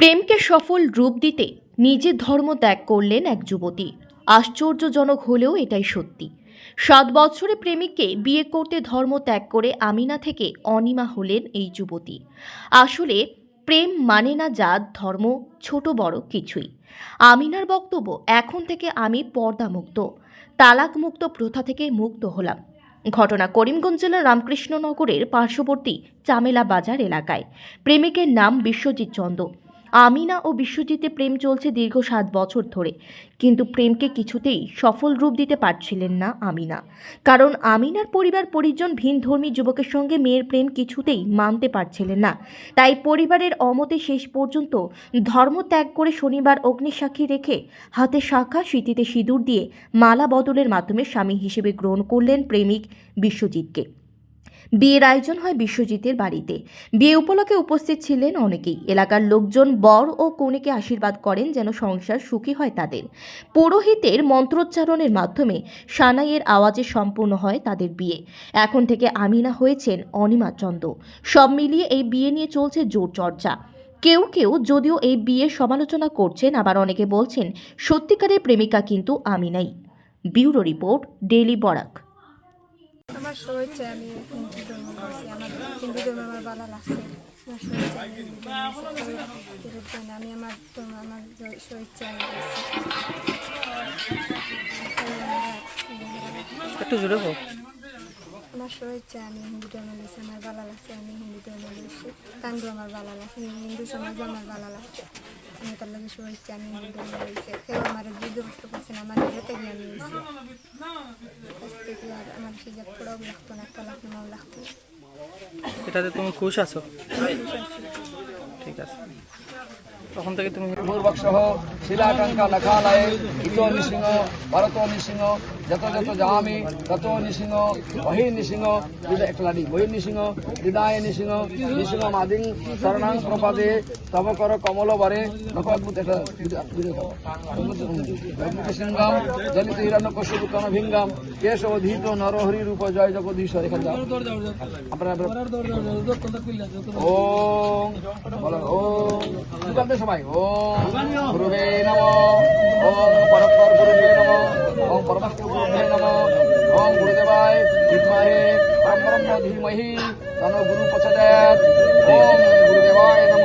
প্রেমকে সফল রূপ দিতে নিজে ধর্ম ত্যাগ করলেন এক যুবতী। আশ্চর্যজনক হলেও এটাই সত্যি। সাত বছরে প্রেমিককে বিয়ে করতে ধর্ম ত্যাগ করে আমিনা থেকে অনিমা হলেন এই যুবতী। আসলে প্রেম মানে না জাত, ধর্ম ছোট বড় কিছুই। আমিনার বক্তব্য, এখন থেকে আমি পর্দামুক্ত তালাক মুক্ত প্রথা থেকে মুক্ত হলাম। ঘটনা করিমগঞ্জ জেলার রামকৃষ্ণনগরের পার্শ্ববর্তী চামেলা বাজার এলাকায়। প্রেমিকের নাম বিশ্বজিৎ চন্দ আমিনা ও বিশ্বজিতের প্রেম চলছে দীর্ঘ সাত বছর ধরে। কিন্তু প্রেমকে কিছুতেই সফল রূপ দিতে পারছিলেন না আমিনা। কারণ আমিনার পরিবার পরিজন ভিনধর্মী যুবকের সঙ্গে মেয়ের প্রেম কিছুতেই মানতে পারছিলেন না। তাই পরিবারের অমতে শেষ পর্যন্ত ধর্ম ত্যাগ করে শনিবার অগ্নিসাক্ষী রেখে হাতে শাখা স্মৃতিতে সিঁদুর দিয়ে মালা বদলের মাধ্যমে স্বামী হিসেবে গ্রহণ করলেন প্রেমিক বিশ্বজিৎকে। বিয়ের আয়োজন হয় বিশ্বজিতের বাড়িতে। বিয়ে উপলক্ষে উপস্থিত ছিলেন অনেকেই। এলাকার লোকজন বর ও কনেকে আশীর্বাদ করেন যেন সংসার সুখী হয় তাদের। পুরোহিতের মন্ত্রোচ্চারণের মাধ্যমে সানাইয়ের আওয়াজে সম্পূর্ণ হয় তাদের বিয়ে। এখন থেকে আমিনা হয়েছেন অনিমা চন্দ। সব মিলিয়ে এই বিয়ে নিয়ে চলছে জোর চর্চা। কেউ কেউ যদিও এই বিয়ের সমালোচনা করছেন, আবার অনেকে বলছেন, সত্যিকারের প্রেমিকা কিন্তু আমিনাই। Bureau report, daily Barak. আমার শরীরছে আমি হিন্দু ধর্ম করছি আমার হিন্দু ধর্ম আমার ভালো লাগছে। আমি আমার ধর্ম আমার করছি একটু জোরে হোক আমার শরীরছে আমি হিন্দু ধর্ম নিয়েছি আমার ভালো লাগছে আমি হিন্দু ধর্ম নিয়েছি কান্ডু আমার ভালো লাগছে হিন্দু সমাজ আমার ভালো লাগছে। আমি তার লাগে শরীরছে আমি হিন্দু ধর্ম নিয়েছি কেউ আমার যুদ্ধ করতে পারছে না আমার নিজে থেকে আমি থেকে আর আমার হিজাব পড়াও লাগতো না তালাক নামাও লাগতো। এটাতে তুমি খুশ আছো? ঠিক আছে। তখন থেকে তুমি পূর্বক্ষः শিলাটঙ্কা নখালয়ে ইতো নিসিংহ ভরতো নিসিংহ যত যত যামি তত নিসিংহ বহি নিসিংহ একলাডি বহি নিসিংহ হৃদয় নিসিংহ নিসিংহ মাদিং শরণাং প্রপাদে তব কর কমল বরে সিংহম জলিত হিরণ্য কশ্যপ কন ভিঙ্গম কেশব ধীত নরহরি রূপ জয় এখানে যাও আপনারা ওম বলেন ওম দুকান্তে সবাই ওম গুরুবে নম। ওম পরমাত্ম গুরুবে নম। ওম গুরুদেবায় বিদ্মহে পরম ব্রহ্ম ধীমহি। তনো গুরু প্রচোদয়াৎ ওম গুরুদেবায় নম।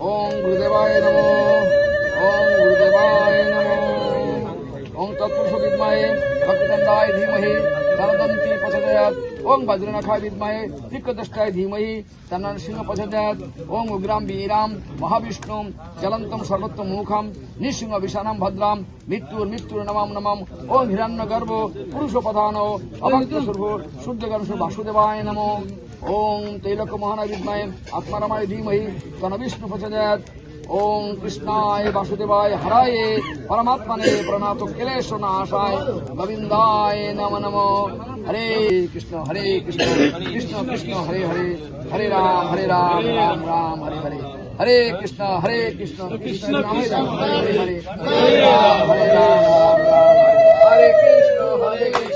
ওম গুরুদেবায় নম। ওম গুরুদেবায় নম। ওম তৎপুরুষ বিদ্মহে। ভক্তদণ্ডায় ধীমহি। তনদন্তি প্রচোদয়াৎ ওম বজ্রনখায় বিদ্মহে দিক্কদষ্টায় ধীমহি তন্ন সিংহ প্রচোদয়াৎ ওম উগ্রাম বীরাম, মহাবিষ্ণুম জ্বলন্তম সর্বত্র মুখম, নিঃসিংহ বিশানাম ভদ্রাম, মৃত্যুর মৃত্যুর নমাম নমাম ওম হিরণ্য গর্ভ, পুরুষ প্রধান অভক্ত সূর্ভ সূর্যগর্ভ বাসুদেবায় নমো। ওম ওম কৃষ্ণায় বাসুদেবায় হরায় পরমাত্মনে প্রণাত ক্লেশ নাশায় গোবিন্দায় নম নম। হরে কৃষ্ণ হরে কৃষ্ণ কৃষ্ণ কৃষ্ণ, হরে হরে। হরে রাম হরে রাম রাম রাম, হরে হরে। হরে কৃষ্ণ হরে কৃষ্ণ কৃষ্ণ, রাম, হরে হরে হরে। রাম হরে রাম হরে কৃষ্ণ হরে কৃষ্ণ।